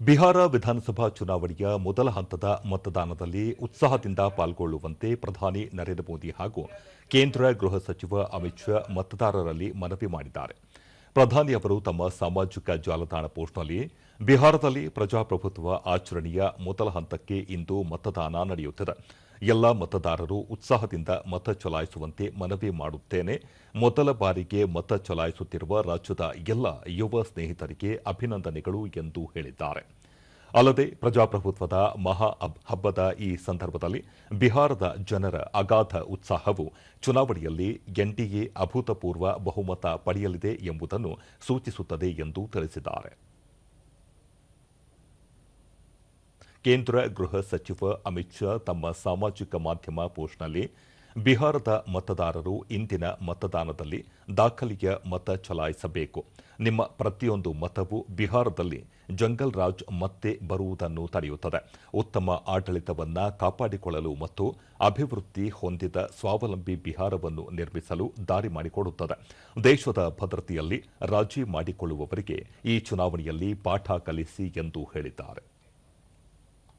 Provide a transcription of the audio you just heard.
ಬಿಹಾರ ವಿಧಾನಸಭಾ ಚುನಾವಣೆಯ ಮೊದಲ ಹಂತದ ಮತದಾನದಲ್ಲಿ ಉತ್ಸಾಹದಿಂದ ಪಾಲ್ಗೊಳ್ಳುವಂತೆ ಪ್ರಧಾನಿ ನರೇಂದ್ರ ಮೋದಿ ಹಾಗೂ ಕೇಂದ್ರ ಗೃಹ ಸಚಿವ ಅಮಿತ್ ಶಾ ಮತದಾರರಲ್ಲಿ ಮನವಿ ಮಾಡಿದ್ದಾರೆ. ಪ್ರಧಾನಿ ಅವರು ತಮ್ಮ ಸಾಮಾಜಿಕ ಜಾಲತಾಣ ಪೋಸ್ಟ್ನಲ್ಲಿ, ಬಿಹಾರದಲ್ಲಿ ಪ್ರಜಾಪ್ರಭುತ್ವ ಆಚರಣೆಯ ಮೊದಲ ಹಂತಕ್ಕೆ ಇಂದು ಮತದಾನ ನಡೆಯುತ್ತಿದೆ. ಎಲ್ಲ ಮತದಾರರು ಉತ್ಸಾಹದಿಂದ ಮತ ಚಲಾಯಿಸುವಂತೆ ಮನವಿ ಮಾಡುತ್ತೇನೆ. ಮೊದಲ ಬಾರಿಗೆ ಮತ ಚಲಾಯಿಸುತ್ತಿರುವ ರಾಜ್ಯದ ಎಲ್ಲ ಯುವ ಸ್ನೇಹಿತರಿಗೆ ಅಭಿನಂದನೆಗಳು ಎಂದು ಹೇಳಿದ್ದಾರೆ. ಅಲ್ಲದೆ ಪ್ರಜಾಪ್ರಭುತ್ವದ ಮಹಾ ಹಬ್- ಹಬ್ಬದ ಈ ಸಂದರ್ಭದಲ್ಲಿ ಬಿಹಾರದ ಜನರ ಅಗಾಧ ಉತ್ಸಾಹವು ಚುನಾವಣೆಯಲ್ಲಿ ಎನ್ಡಿಎ ಅಭೂತಪೂರ್ವ ಬಹುಮತ ಪಡೆಯಲಿದೆ ಎಂಬುದನ್ನು ಸೂಚಿಸುತ್ತದೆ ಎಂದು ತಿಳಿಸಿದ್ದಾರೆ. ಕೇಂದ್ರ ಗೃಹ ಸಚಿವ ಅಮಿತ್ ಶಾ ತಮ್ಮ ಸಾಮಾಜಿಕ ಮಾಧ್ಯಮ ಪೋಸ್ಟ್ನಲ್ಲಿ ಬಿಹಾರದ ಮತದಾರರು ಇಂದಿನ ಮತದಾನದಲ್ಲಿ ದಾಖಲೆಯ ಮತ ಚಲಾಯಿಸಬೇಕು. ನಿಮ್ಮ ಪ್ರತಿಯೊಂದು ಮತವು ಬಿಹಾರದಲ್ಲಿ ಜಂಗಲ್ ರಾಜ್ ಮತ್ತೆ ಬರುವುದನ್ನು ತಡೆಯುತ್ತದೆ. ಉತ್ತಮ ಆಡಳಿತವನ್ನು ಕಾಪಾಡಿಕೊಳ್ಳಲು ಮತ್ತು ಅಭಿವೃದ್ಧಿ ಹೊಂದಿದ ಸ್ವಾವಲಂಬಿ ಬಿಹಾರವನ್ನು ನಿರ್ಮಿಸಲು ದಾರಿ ಮಾಡಿಕೊಡುತ್ತದೆ. ದೇಶದ ಭದ್ರತೆಯಲ್ಲಿ ರಾಜಿ ಮಾಡಿಕೊಳ್ಳುವವರಿಗೆ ಈ ಚುನಾವಣೆಯಲ್ಲಿ ಪಾಠ ಕಲಿಸಿ ಎಂದು ಹೇಳಿದ್ದಾರೆ.